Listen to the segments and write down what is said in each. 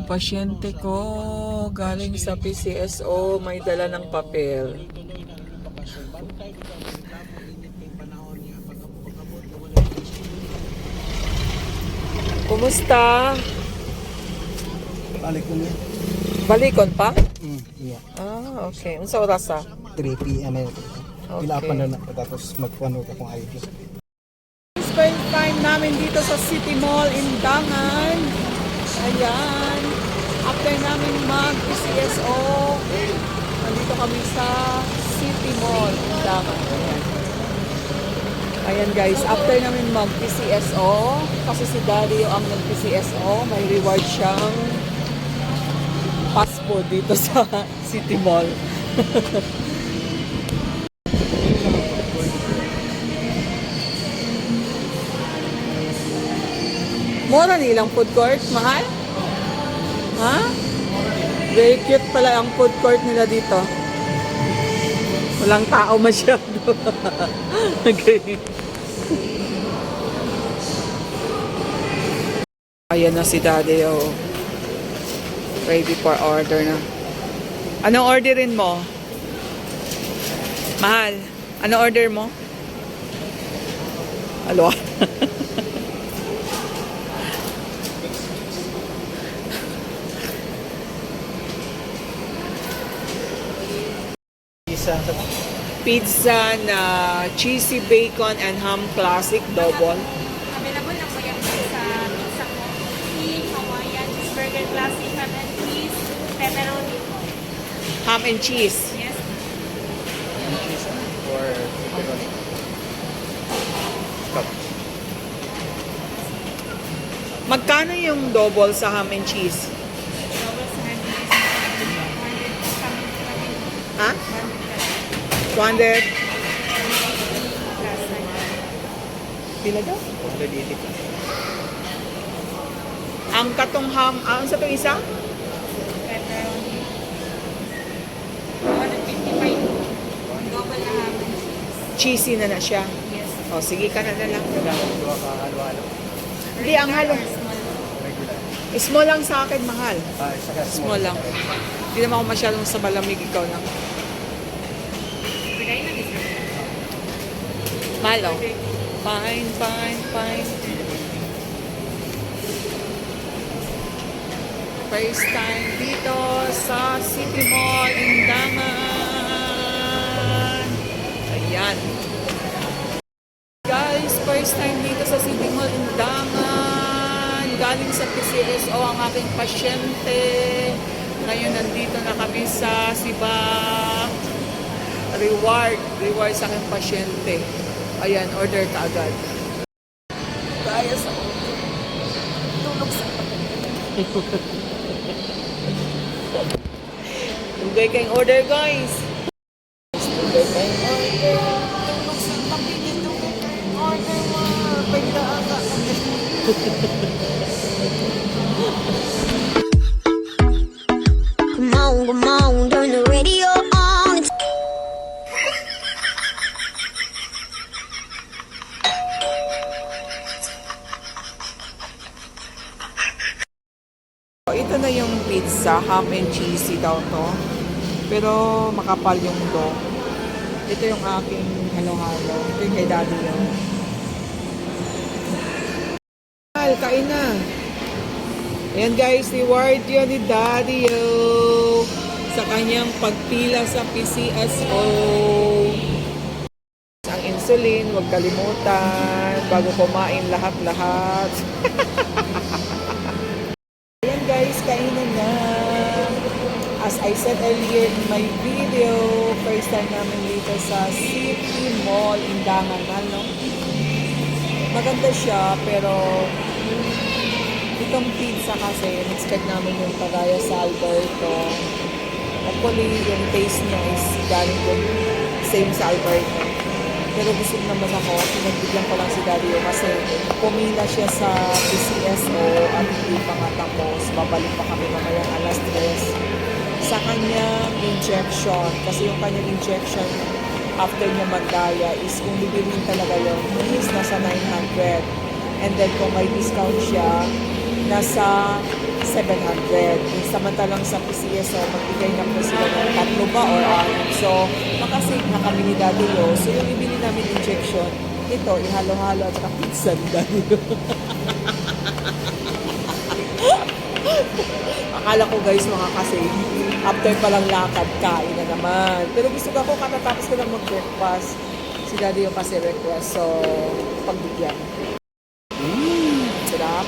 Ang pasyente ko galing sa PCSO may dala ng papel. Kumusta? Balik ko niya. Balikon pa? Mm, iya. Ah, okay. Unsa oras ah? 3 p.m. na ito. Okay. Ilapan na na. Tapos magkuhan ka kung ID. Spend time namin dito sa City Mall in Dangan. Ayan. After namin mag-PCSO, nandito kami sa City Mall in Dangan. Ayan. Guys, after namin mag-PCSO, kasi si Daddy ang nag-PCSO, may reward siyang passport dito sa City Mall. Mura nilang food court, mahal? Ha? Very cute pala ang food court nila dito. Walang tao masyado. okay. Ayan na si Daddy, oh. Ready for order na. Anong orderin mo? Mahal, ano order mo? Alo? Sa Pizza na cheesy bacon and ham classic double. Available na po yan sa pizza mo. King, Hawaiian, cheeseburger, classic, ham and cheese, pepperoni po. Ham and cheese. Yes. cheese or pepperoni. Cup. Magkano yung double sa ham and cheese? Double sa ham and cheese. 100 kami Ha? 200? plus. Pila daw? 180 plus. Ang katong ham, ah, sa itong isa? Pepperoni. 155. Double na ham and cheese. Cheesy na na siya. Yes. O, sige ka na na lang. Hindi, ang halo. Small. Lang sa akin, mahal. Ah, Small lang. Hindi naman ako masyadong sa malamig, ikaw lang. Mahal, oh. Fine, fine, fine. First time dito sa City Mall, Indangan. Ayan. Guys, first time dito sa City Mall, Indangan. Galing sa PCSO ang aking pasyente. Ngayon nandito na kami sa Siba reward. Reward sa aking pasyente. Ayan, order ka agad. Kaya sa tulog sa Tugay kayong order, guys. Tugay kayong order. Tulog sa tabi dito. Order mo. Pagdaaga. Come Ito na yung pizza, ham and cheesy daw to. Pero makapal yung dough. Ito yung aking halo-halo. Ito yung kay daddy yun. Al, kain na. Ayan guys, reward yun ni daddy yo sa kanyang pagpila sa PCSO. Ang insulin, huwag kalimutan bago kumain lahat-lahat. I said earlier in my video, first time namin dito sa City Mall, Indangan, no? Maganda siya, pero itong pizza kasi, expect namin yung kagaya sa Alberto. Hopefully, yung taste niya is galing din same sa Alberto. Pero busog naman ako, pinagbigyan ko lang si yun kasi pumila siya sa PCSO at hindi pa nga tapos. Babalik pa kami mamaya alas 3 sa kanyang injection. Kasi yung kanyang injection after niya magdaya is kung bibilin talaga yun is nasa 900. And then kung may discount siya, nasa 700. Samantalang sa PCSO, magbigay na po sila ng tatlo ba or anim. So, makasave na kami ni Daddy Lo. So, yung ibili namin injection, ito, ihalo-halo at saka pizza Akala ko guys makakasave. After palang lakad, kain na naman. Pero gusto ko katatapos ko lang mag-breakfast. Si Daddy yung kasi request. So, pagbigyan. Mm. Sarap.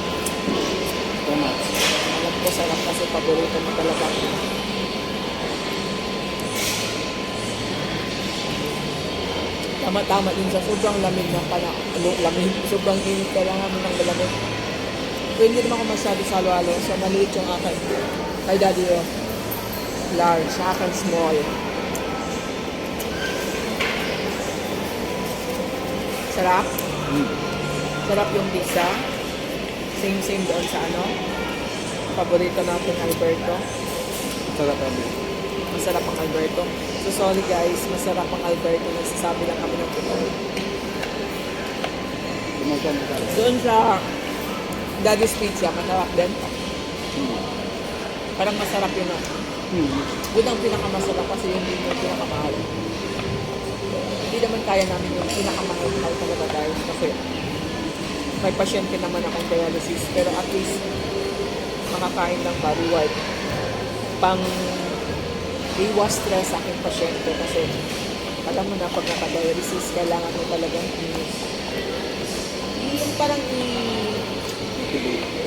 So much. Alam ko sarap kasi paborito mo talaga. Tama-tama din sa sobrang lamig na pala. Ano, lamig. Sobrang init. Kailangan mo ng malamig. Pero hindi naman ako masyado salo-alo. So, maliit yung akin. Kay daddy yun. Large. Sa akin, small. Sarap. Mm. Sarap yung pizza. Same-same doon sa ano. Paborito natin Alberto. Sarap kami. Masarap ang Alberto. So sorry guys, masarap ang Alberto. Nagsasabi lang kami ng totoo. Doon sa Daddy's Pizza, masarap din. Parang masarap yun. ah. Mm. Yun ang pinakamasarap kasi yun din yung pinakamahal. Hindi naman kaya namin yung pinakamahal-mahal talaga guys. Kasi may pasyente naman akong dialysis. Pero at least makakain ng body wipe. Pang iwas stress sa aking pasyente kasi alam mo na pag naka-dialysis, kailangan mo talagang yung parang i-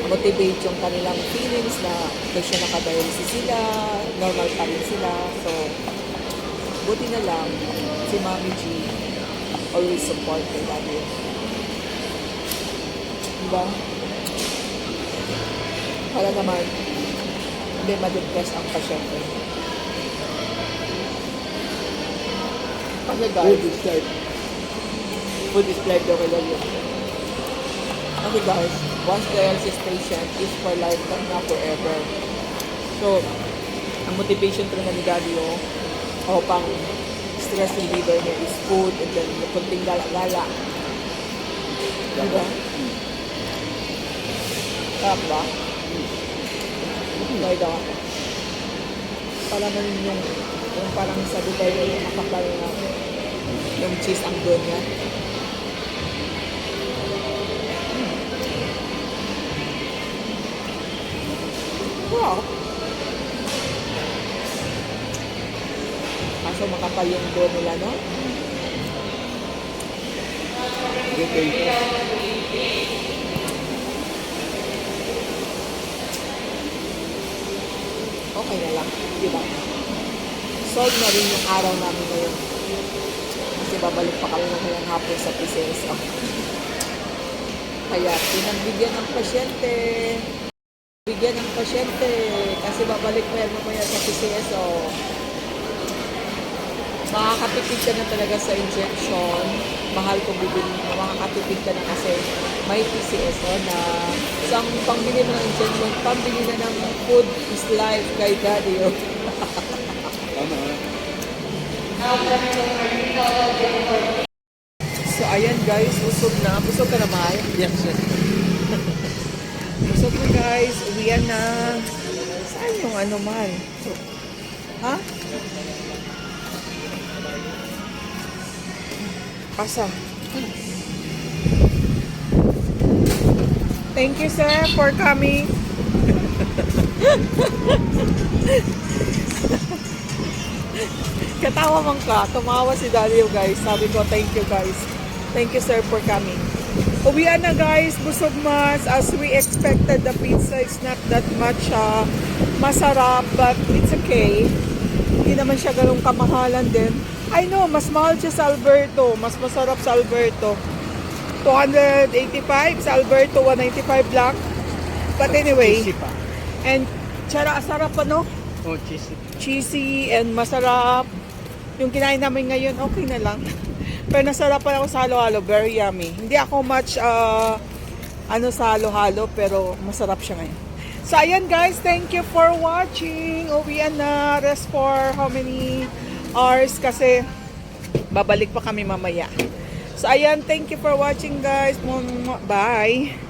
motivate yung kanilang feelings na kasi naka-dialysis sila, normal pa rin sila. So, buti na lang, si Mami G always support kay Daddy. Diba? Para naman, hindi ma-depress ang pasyente. Kasi guys, Food is like food is life daw kay Daddy. Kasi guys, once dialysis patient is for lifetime na forever. So, ang motivation talaga ni Daddy oh, o pang stress reliever niya is food and then yung kunting gala-gala. Diba? Sarap ba? Enjoy daw ako. Para na yung, yung parang sa Dubai yung makapal na yung cheese ang doon niya. Wow. Kaso makapal yung doon nila, no? thing. Okay na lang. Di ba? Solve na rin yung araw namin ngayon. Kasi babalik pa kami ngayong hapon sa PCSO. Kaya pinagbigyan ng pasyente. Bigyan ng pasyente. Kasi babalik pa yan mamaya sa PCSO. Makakatipid ka na talaga sa injection. Mahal kung bibili mo. Makakatipid ka na kasi may PCSO na isang pangbili mo ng injection, pambili na ng food is life kay daddy. Oh. Tama. So ayan guys, busog na. Busog ka na mahal. Yes, yes. Guys. Uwian na. Saan yung ano mahal? Ha? Asa? Thank you sir for coming. Katawa man ka. Tumawa si Dario guys. Sabi ko, thank you guys. Thank you sir for coming. Uwian na guys, busog mas. As we expected, the pizza is not that much uh, masarap, but it's okay. Hindi naman siya ganun kamahalan din. I know, mas mahal siya sa Alberto. Mas masarap sa Alberto. 285 sa Alberto, 195 lang. But anyway, and tsara, sarap pa no? Oh, cheesy. cheesy and masarap. Yung kinain namin ngayon, okay na lang. Pero nasarapan ako sa halo-halo, very yummy. Hindi ako much uh, ano sa halo-halo, pero masarap siya ngayon. So ayan guys, thank you for watching. Uwian na, rest for how many hours kasi babalik pa kami mamaya. So ayan, thank you for watching guys. Bye!